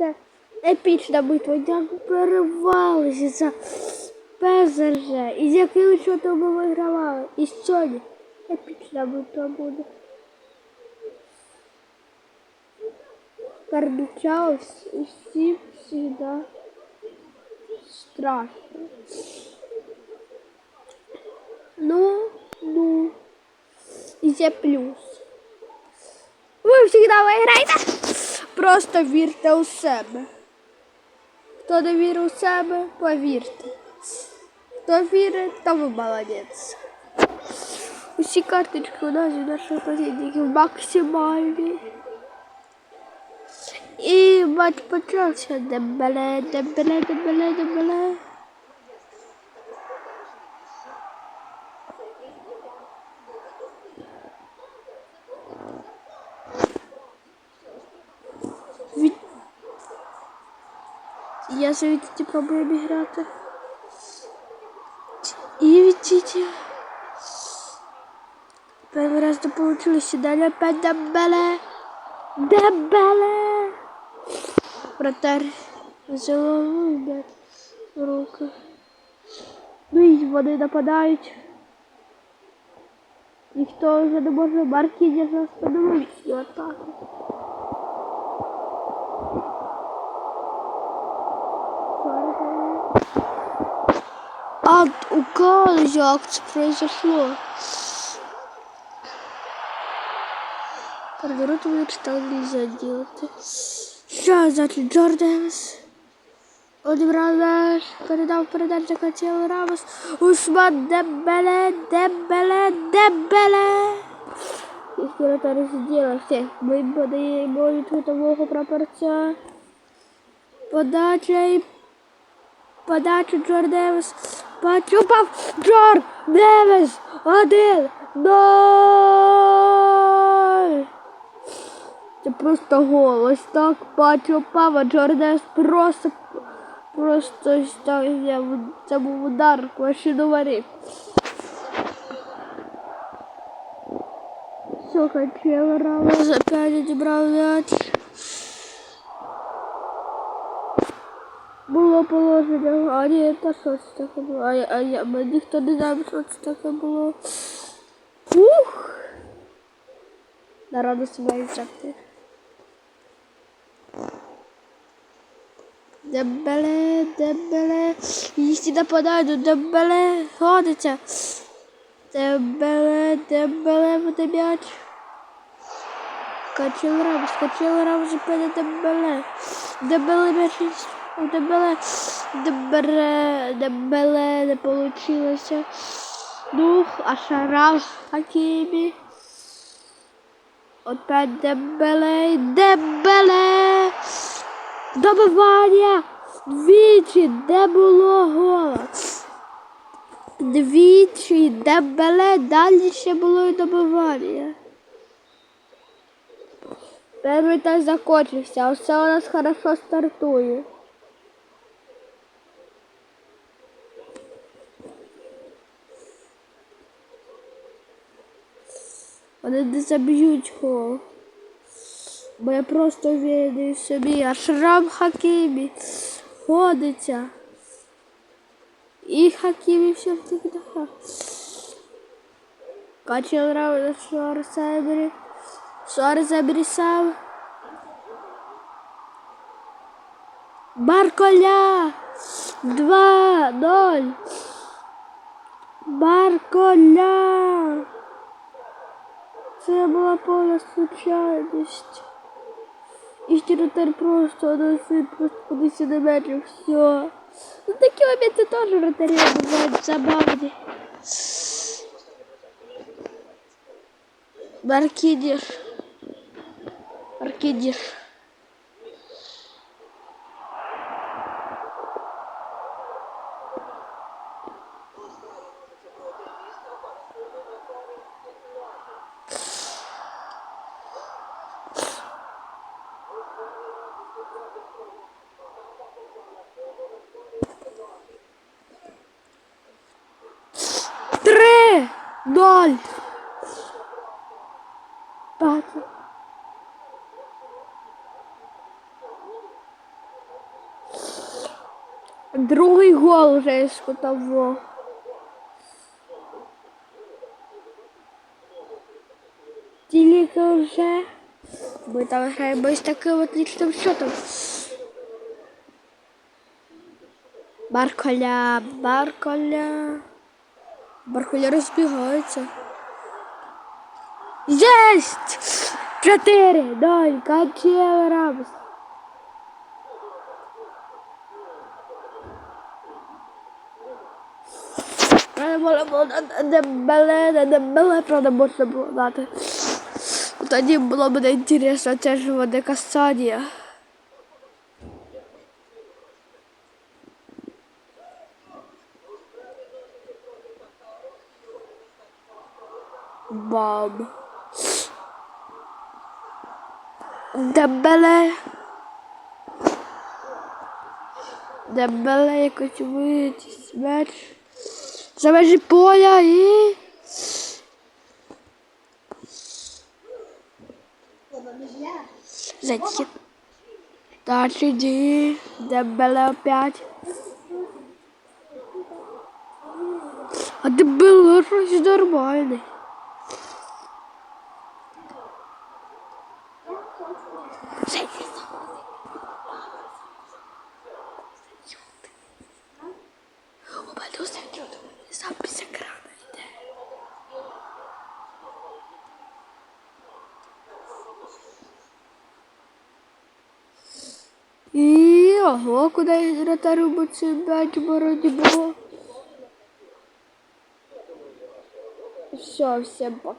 Це епічна битва, як перервалися за ПЗЖ. І з яким чотом ми вигравали. І сьогодні епічна битва буде. Карбічаус і всі всегда страшно. Ну, ну. І це плюс. Ви завжди виграєте. Просто вірте у себе. Хто не вірить у себе, повірте. Хто вірить, то ви молодець. Усі карточки у нас у наших противників максимальні. І матч почався. Дебеле, дебеле, дебеле, дебеле. Я звідти пробую обіграти. І відійти. Перший раз не получилось, далі опять дебеле. Дебеле. Вратарь взяла м'яч в руки. Ну і вони нападають. Ніхто вже не може Маркіні остановити цю атаку. А у кого як це произошло? Переворот вычитал нельзя делать. Що значить Джорданс? Одібрав наш, передав передачу захотів Рамос. Усман Дембеле, Дембеле, Дембеле. І зробив все. Ми подаємо від кутового прапорця. Подача і подача Джор Девис. Почупав Джор Девис. Один. Ноль. Це просто гол. Ось так почупав, Джор Девис просто Просто це був удар машинуварів. Все, хотіла Рамос опять відібрав м'яч. Було положення, а ні, та що це було? А, а я, ми ніхто не знає, що це таке було. Ух! Народу себе інтерактив. Дебеле, дебеле, їсти нападають, дебеле, ходиться. Дебеле, дебеле, буде м'яч. Качел Рамос, качел Рамос, пене дебеле. Дебеле м'яч, дебеле, дебеле, дебеле, не получилося. Ну, а Шараф Хакімі. Опять дебеле, дебеле. Добивання! Двічі, де було гола. Двічі, де беле, далі ще було і добивання. Перший теж закончився, а все у нас хорошо стартує. Вони не заб'ють гол. Бо я просто вірю собі, а шрам Хакімі ходиться. І Хакімі все всегда. Качел Рауна Шуар Сайбері. Шуар Сайбері сам. Барколя! 2-0. Барколя! Це була повна случайність. І вратарь просто носит, просто подивився на м'яч і все. Ну такі моменти теж вратарі бувають забавні. Маркідіш. Маркідіш. Ноль! Бачу. Другий гол вже із кутового. Тільки вже. Ми там граємо з таким отличним счетом. Барколя, Барколя. Барколя розбігається. Єсть! Чотири, було було Дембеле, Дембеле, правда, можна було дати. Тоді було б інтересно, це ж води касання. Бам. Дембеле. Дембеле якось витіс меч. За межі поля і... Зайти. Так, иди. Дембеле опять. А Дембеле щось нормальний. І ого, куди вратар робить м'яч боротьбу. Все, всем пока.